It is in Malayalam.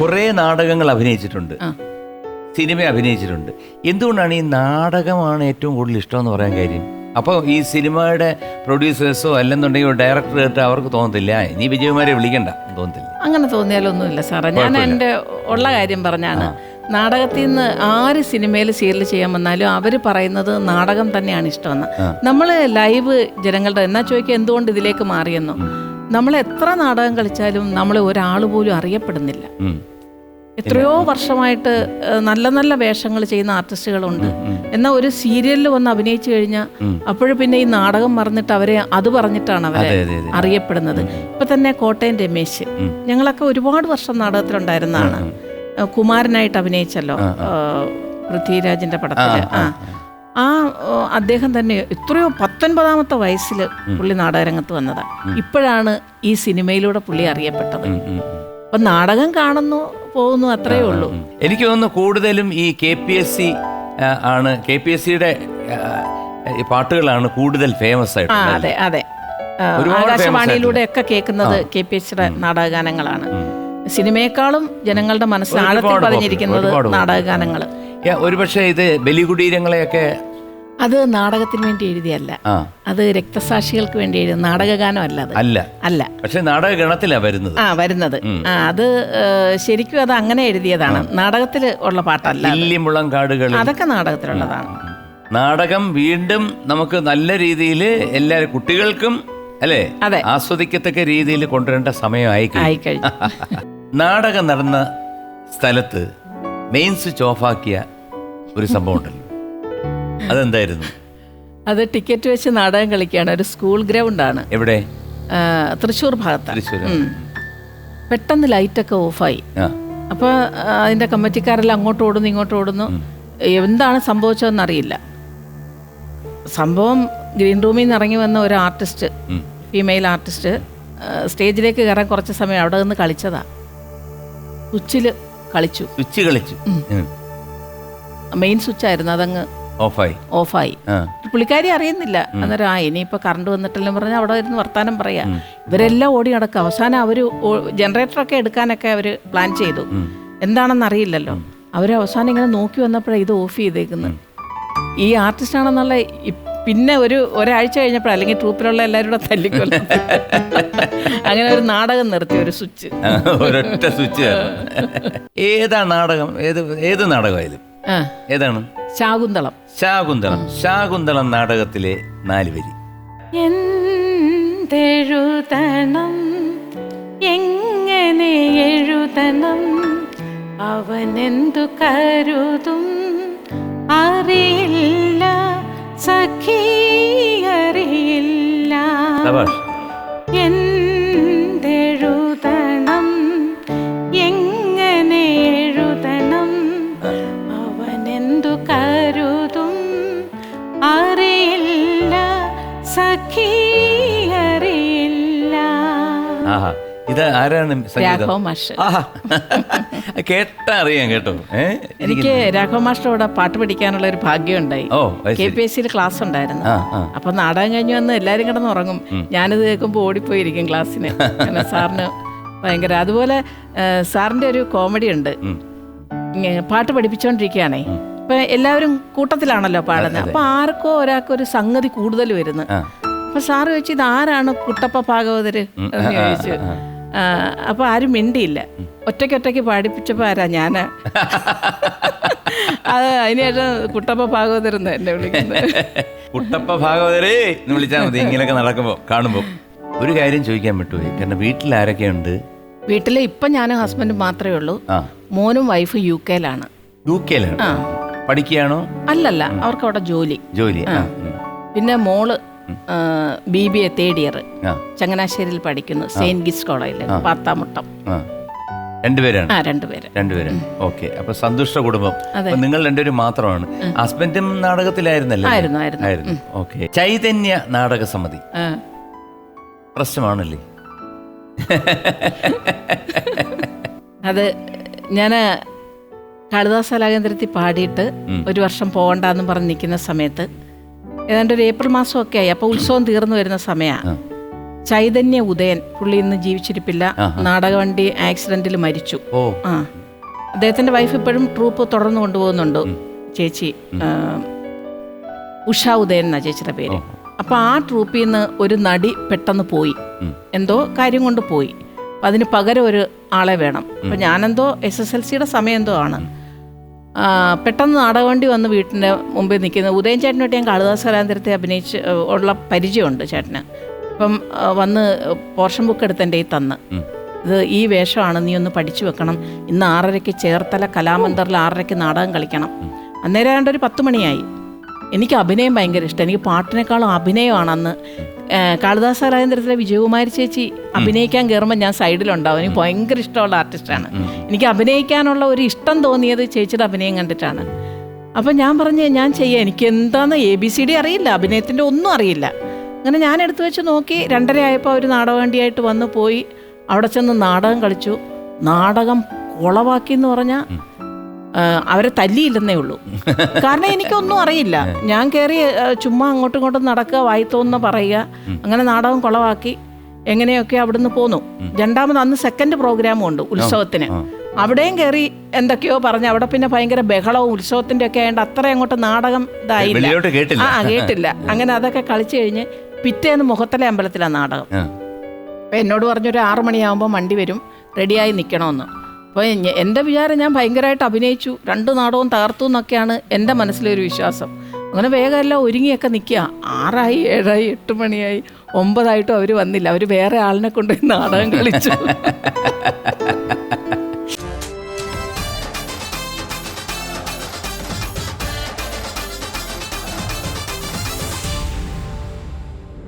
കുറേ നാടകങ്ങൾ അഭിനയിച്ചിട്ടുണ്ട്. സിനിമ അഭിനയിച്ചിട്ടുണ്ട്. എന്തുകൊണ്ടാണ് ഈ നാടകമാണ് ഏറ്റവും കൂടുതൽ ഇഷ്ടം എന്ന് പറയാൻ കാര്യം? അപ്പോൾ ഈ സിനിമയുടെ പ്രൊഡ്യൂസേഴ്സോ അല്ലെന്നുണ്ടെങ്കിൽ ഡയറക്ടർ കേട്ട് അവർക്ക് തോന്നത്തില്ല. ഇനി നീ വിജയകുമാരെ വിളിക്കണ്ട. തോന്നത്തില്ല. അങ്ങനെ തോന്നിയാലൊന്നുമില്ല സാറേ. ഞാൻ എന്റെ എന്റെ ഉള്ള കാര്യം പറഞ്ഞാണ്. നാടകത്തിൽ നിന്ന് ആര് സിനിമയിൽ സീരിയൽ ചെയ്യാൻ വന്നാലും അവർ പറയുന്നത് നാടകം തന്നെയാണ് ഇഷ്ടമെന്ന്. നമ്മൾ ലൈവ് ജനങ്ങളുടെ എന്നാ ചോദിക്കുക എന്തുകൊണ്ട് ഇതിലേക്ക് മാറിയെന്നോ? നമ്മൾ എത്ര നാടകം കളിച്ചാലും നമ്മൾ ഒരാൾ പോലും അറിയപ്പെടുന്നില്ല. എത്രയോ വർഷമായിട്ട് നല്ല നല്ല വേഷങ്ങൾ ചെയ്യുന്ന ആർട്ടിസ്റ്റുകളുണ്ട്. എന്നാൽ ഒരു സീരിയലിൽ വന്ന് അഭിനയിച്ചു കഴിഞ്ഞാൽ അപ്പോഴും പിന്നെ ഈ നാടകം മറന്നിട്ട് അവരെ അത് പറഞ്ഞിട്ടാണ് അവരെ അറിയപ്പെടുന്നത്. ഇപ്പൊ തന്നെ കോട്ടയം രമേശ്. ഞങ്ങളൊക്കെ ഒരുപാട് വർഷം നാടകത്തിലുണ്ടായിരുന്നതാണ്. കുമാരനായിട്ട് അഭിനയിച്ചല്ലോ പൃഥ്വിരാജിന്റെ പടത്തിൽ. ആ. ആ അദ്ദേഹം തന്നെ എത്രയോ പത്തൊൻപതാമത്തെ വയസ്സിൽ പുള്ളി നാടകരംഗത്ത് വന്നതാ. ഇപ്പോഴാണ് ഈ സിനിമയിലൂടെ പുള്ളി അറിയപ്പെട്ടത്. അപ്പൊ നാടകം കാണുന്നു പോകുന്നു അത്രയേ ഉള്ളൂ. എനിക്ക് തോന്നുന്നു കൂടുതലും ഈ കെ പി എസ് സി ആണ്. കെ പി എസ് സിയുടെ പാട്ടുകളാണ് കൂടുതൽ ഫേമസ് ആയിട്ട് അതെ അതെ. ആകാശവാണിയിലൂടെ ഒക്കെ കേൾക്കുന്നത് കെ പി എസ് സിയുടെ നാടകഗാനങ്ങളാണ്. സിനിമയെക്കാളും ജനങ്ങളുടെ മനസ്സിൽ ആഴത്തിൽ പറഞ്ഞിരിക്കുന്നത് പതിഞ്ഞിരിക്കുന്നത് നാടകഗാനങ്ങൾ ഒരുപക്ഷെ ഇത് ബലികുടീരങ്ങളെയൊക്കെ അത് നാടകത്തിന് വേണ്ടി എഴുതിയല്ല. അത് രക്തസാക്ഷികൾക്ക് വേണ്ടി എഴുതിയ നാടകഗാനം അല്ല അത്. അല്ല. അല്ല. പക്ഷെ നാടക ഗണത്തിലാ വരുന്നത്. ആ വരുന്നത്. ആ അത് ശരിക്കും അത് അങ്ങനെ എഴുതിയതാണ്. നാടകത്തിൽ ഉള്ള പാട്ടല്ല. കാടുകൾ അതൊക്കെ നാടകത്തിലുള്ളതാണ്. നാടകം വീണ്ടും നമുക്ക് നല്ല രീതിയിൽ എല്ലാ കുട്ടികൾക്കും അല്ലേ? അതെ. ആസ്വദിക്കത്തക്ക രീതിയിൽ കൊണ്ടുവരേണ്ട സമയമായി. നാടകം നടന്ന സ്ഥലത്ത് മെയിൻ സ്വിച്ച് ഓഫാക്കിയ ഒരു സംഭവം ഉണ്ടല്ലോ അതെന്തായിരുന്നു? അത് ടിക്കറ്റ് വെച്ച് നാടകം കളിക്കുകയാണ് ഒരു സ്കൂൾ ഗ്രൗണ്ടാണ്. എവിടെ? തൃശൂർ തൃശ്ശൂർ ഭാഗത്താണ് തൃശ്ശൂർ. പെട്ടെന്ന് ലൈറ്റൊക്കെ ഓഫായി. അപ്പൊ അപ്പോൾ അതിന്റെ കമ്മിറ്റിക്കാരെല്ലാം അങ്ങോട്ട് ഓടുന്നു ഇങ്ങോട്ട് ഓടുന്നു. എന്താണ് സംഭവിച്ചതെന്ന് അറിയില്ല സംഭവം ഗ്രീൻ റൂമിൽ നിന്ന് ഇറങ്ങി വന്ന ഒരു ആർട്ടിസ്റ്റ് ഫീമെയിൽ ആർട്ടിസ്റ്റ് സ്റ്റേജിലേക്ക് കയറാൻ കുറച്ച് സമയം അവിടെ നിന്ന് കളിച്ചതാ. ഉച്ചിൽ കളിച്ചു. ഉച്ച കളിച്ചു. ഉം. സ്വിച്ച് ആയിരുന്നു അതങ്ങ് ഓഫായി. ഓഫായി. പുള്ളിക്കാരി അറിയുന്നില്ല. അന്നേരം ആ ഇനിയിപ്പോൾ കറണ്ട് വന്നിട്ടില്ലെന്ന് പറഞ്ഞാൽ അവിടെ ഇരുന്ന് വർത്താനം പറയാ. ഇവരെല്ലാം ഓടി നടക്കുക. അവസാനം അവർ ജനറേറ്ററൊക്കെ എടുക്കാനൊക്കെ അവർ പ്ലാൻ ചെയ്തു. എന്താണെന്ന് അറിയില്ലല്ലോ. അവർ അവസാനം ഇങ്ങനെ നോക്കി വന്നപ്പോഴാണ് ഇത് ഓഫ് ചെയ്തേക്കുന്നത് ഈ ആർട്ടിസ്റ്റ് ആണെന്നുള്ള പിന്നെ ഒരു ഒരാഴ്ച കഴിഞ്ഞപ്പോൾ അല്ലെങ്കിൽ ട്രൂപ്പിലുള്ള എല്ലാവരും കൂടെ തല്ലിക്കൊല്ലും. അങ്ങനെ ഒരു നാടകം നിർത്തി ഒരു സ്വിച്ച് ഒരൊറ്റ സ്വിച്ച് ഏതാ നാടകം? ഏത് ഏത് നാടകമായാലും? ഏതാണ്? ശാകുന്തളം. ശാകുന്തളം. ശാകുന്തളം നാടകത്തിലെ നാല് വരി. എന്തെഴുതണം? എങ്ങനെ എഴുതണം? അവൻ അവനെന്തു കരുതും? അറിയില്ല സഖി ഇത് ആരാണ് രാഘവ മാഷ്. കേട്ടാ അറിയാം കേട്ടോ. എനിക്ക് രാഘവ മാഷ്ടോടെ പാട്ട് പഠിക്കാനുള്ള ഒരു ഭാഗ്യം ഉണ്ടായി കെ പി എസ് സിയിൽ ക്ലാസ് ഉണ്ടായിരുന്നു. അപ്പൊ നാടകം കഴിഞ്ഞ് വന്ന് എല്ലാരും കിടന്ന് ഉറങ്ങും. ഞാനിത് കേൾക്കുമ്പോൾ ഓടിപ്പോയിരിക്കും ക്ലാസ്സിന്. സാറിന് ഭയങ്കര അതുപോലെ സാറിന്റെ ഒരു കോമഡി ഉണ്ട്. പാട്ട് പഠിപ്പിച്ചോണ്ടിരിക്കുകയാണേ. ഇപ്പൊ എല്ലാവരും കൂട്ടത്തിലാണല്ലോ പാടുന്നത്. അപ്പൊ ആർക്കോ ഒരാൾക്കോ ഒരു സംഗതി കൂടുതൽ വരുന്നു. അപ്പൊ സാറ് ചോദിച്ചു ഇത് ആരാണ് കുട്ടപ്പ ഭാഗവതര്? എന്ന് ചോദിച്ചു. ആ, അപ്പൊ ആരും മിണ്ടിയില്ല. ഒറ്റയ്ക്ക് ഒറ്റയ്ക്ക് പാടിപ്പിച്ചപ്പോ ആരാ ഞാൻ അത് അതിനുശേഷം കുട്ടപ്പ ഭാഗവതരുന്ന് എന്നെ വിളിക്കുന്നത്. കുട്ടപ്പ ഭാഗവതരേ എന്ന് വിളിച്ചാൽ മതി. ഇങ്ങനെയൊക്കെ നടക്കുമ്പോ കാണുമ്പോ. ഒരു കാര്യം ചോദിക്കാൻ പറ്റുമോ കാരണം വീട്ടിൽ ആരൊക്കെയുണ്ട്? വീട്ടിൽ ഇപ്പൊ ഞാനും ഹസ്ബൻഡും മാത്രമേ ഉള്ളൂ. മോനും വൈഫ് യു കെയിലാണ്. യു കെയിലാണ്. പഠിക്കുകയാണോ? അല്ലല്ല അവർക്ക് അവിടെ ജോലി. ജോലി പിന്നെ മോൾ B B A third year ചങ്ങനാശ്ശേരിയിൽ പഠിക്കുന്നു. സെയിന്റ് ഗിസ് കോളേജിൽ പാത്താമുട്ടം. രണ്ടുപേരാണ്? ആ രണ്ടുപേര്. രണ്ടുപേരാണ് ഓക്കെ. അപ്പൊ സന്തുഷ്ട കുടുംബം. നിങ്ങൾ രണ്ടുപേരും മാത്രമാണ്. ഹസ്ബൻഡും നാടകത്തിലായിരുന്നല്ലോ? ആയിരുന്നു ആയിരുന്നു. ആയിരുന്നു. ഓക്കെ. ചൈതന്യ നാടക സമിതി. പ്രശ്നമാണല്ലേ? അത് ഞാൻ കാളിദാസ കലാകേന്ദ്രത്തിൽ പാടിയിട്ട് ഒരു വർഷം പോകണ്ടെന്ന് പറഞ്ഞ് നിൽക്കുന്ന സമയത്ത് ഏതാണ്ട് ഒരു ഏപ്രിൽ ഒക്കെ ആയി അപ്പോൾ ഉത്സവം തീർന്നു വരുന്ന സമയമാണ് ചൈതന്യ ഉദയൻ പുള്ളി ഇന്ന് ജീവിച്ചിരിപ്പില്ല. നാടകവണ്ടി ആക്സിഡന്റിൽ മരിച്ചു. ആ. അദ്ദേഹത്തിന്റെ വൈഫ് ഇപ്പോഴും ട്രൂപ്പ് തുടർന്ന് കൊണ്ടുപോകുന്നുണ്ട്. ചേച്ചി ഉഷ ഉദയൻ എന്നാ ചേച്ചിയുടെ പേര്. അപ്പൊ ആ ട്രൂപ്പിൽ നിന്ന് ഒരു നടി പെട്ടെന്ന് പോയി. എന്തോ കാര്യം കൊണ്ട് പോയി. അപ്പൊ അതിന് പകരം ഒരു ആളെ വേണം. അപ്പൊ ഞാനെന്തോ എസ് എസ് എൽ സിയുടെ സമയം എന്തോ ആണ്. പെട്ടെന്ന് നാടകവണ്ടി വന്ന് വീട്ടിന്റെ മുമ്പിൽ നിൽക്കുന്ന ഉദയൻ ചേട്ടനോട്ട് ഞാൻ കാളിദാസ് കലാന്തരത്തെ അഭിനയിച്ച് ഉള്ള പരിചയമുണ്ട് ചേട്ടന്. അപ്പം വന്ന് പോർഷൻ ബുക്ക് എടുത്ത് എന്റെ ഈ തന്ന്. ഇത് ഈ വേഷമാണ് നീ ഒന്ന് പഠിച്ചു വെക്കണം. ഇന്ന് ആറരയ്ക്ക് ചേർത്തല കലാമന്ദറിൽ ആറരയ്ക്ക് നാടകം കളിക്കണം. അന്നേരം ഒരു പത്ത് മണിയായി. എനിക്ക് അഭിനയം ഭയങ്കര ഇഷ്ടം. എനിക്ക് പാട്ടിനേക്കാളും അഭിനയമാണ് അന്ന് കാളിദാസ രാജേന്ദ്രത്തിലെ വിജയകുമാരി ചേച്ചി അഭിനയിക്കാൻ കയറുമ്പോൾ ഞാൻ സൈഡിലുണ്ടാവും എനിക്ക് ഭയങ്കര ഇഷ്ടമുള്ള ആർട്ടിസ്റ്റാണ്. എനിക്ക് അഭിനയിക്കാനുള്ള ഒരു ഇഷ്ടം തോന്നിയത് ചേച്ചിയുടെ അഭിനയം കണ്ടിട്ടാണ്. അപ്പം ഞാൻ പറഞ്ഞു ഞാൻ ചെയ്യാം. എനിക്ക് എന്താണെന്ന് എ ബി സി ഡി അറിയില്ല. അഭിനയത്തിന്റെ ഒന്നും അറിയില്ല. അങ്ങനെ ഞാൻ എടുത്തു വെച്ച് നോക്കി. രണ്ടര ആയപ്പോൾ അവർ നാടകവണ്ടിയായിട്ട് വന്ന് പോയി. അവിടെ ചെന്ന് നാടകം കളിച്ചു. നാടകം കുളവാക്കി എന്ന് പറഞ്ഞാൽ അവരെ തല്ലിയില്ലെന്നേ ഉള്ളൂ. കാരണം എനിക്കൊന്നും അറിയില്ല. ഞാൻ കയറി ചുമ്മാ അങ്ങോട്ടും ഇങ്ങോട്ടും നടക്കുക വായിത്തോന്ന് പറയുക അങ്ങനെ നാടകം കുളവാക്കി എങ്ങനെയൊക്കെ അവിടുന്ന് പോന്നു. രണ്ടാമത് അന്ന് സെക്കൻഡ് പ്രോഗ്രാമും ഉണ്ട് ഉത്സവത്തിന്. അവിടെയും കയറി എന്തൊക്കെയോ പറഞ്ഞു. അവിടെ പിന്നെ ഭയങ്കര ബഹളവും ഉത്സവത്തിന്റെ ഒക്കെ ആയതുകൊണ്ട് അത്ര അങ്ങോട്ട് നാടകം ഇതായില്ല. ആ കേട്ടില്ല. അങ്ങനെ അതൊക്കെ കളിച്ചു കഴിഞ്ഞ് പിറ്റേന്ന് മുഖത്തലെ അമ്പലത്തിലാണ് നാടകം. എന്നോട് പറഞ്ഞൊരു ആറു മണിയാകുമ്പോൾ വണ്ടി വരും. റെഡിയായി നിൽക്കണമെന്ന് അപ്പോൾ എന്റെ വിചാരം ഞാൻ ഭയങ്കരമായിട്ട് അഭിനയിച്ചു. രണ്ട് നാടകവും തകർത്തു എന്നൊക്കെയാണ് എന്റെ മനസ്സിലൊരു വിശ്വാസം. അങ്ങനെ വേഗം എല്ലാം ഒരുങ്ങിയൊക്കെ നിൽക്കുക ആറായി ഏഴായി എട്ട് മണിയായി ഒമ്പതായിട്ടും അവർ വന്നില്ല. അവർ വേറെ ആളിനെ കൊണ്ടുപോയി നാടകം കളിച്ചു.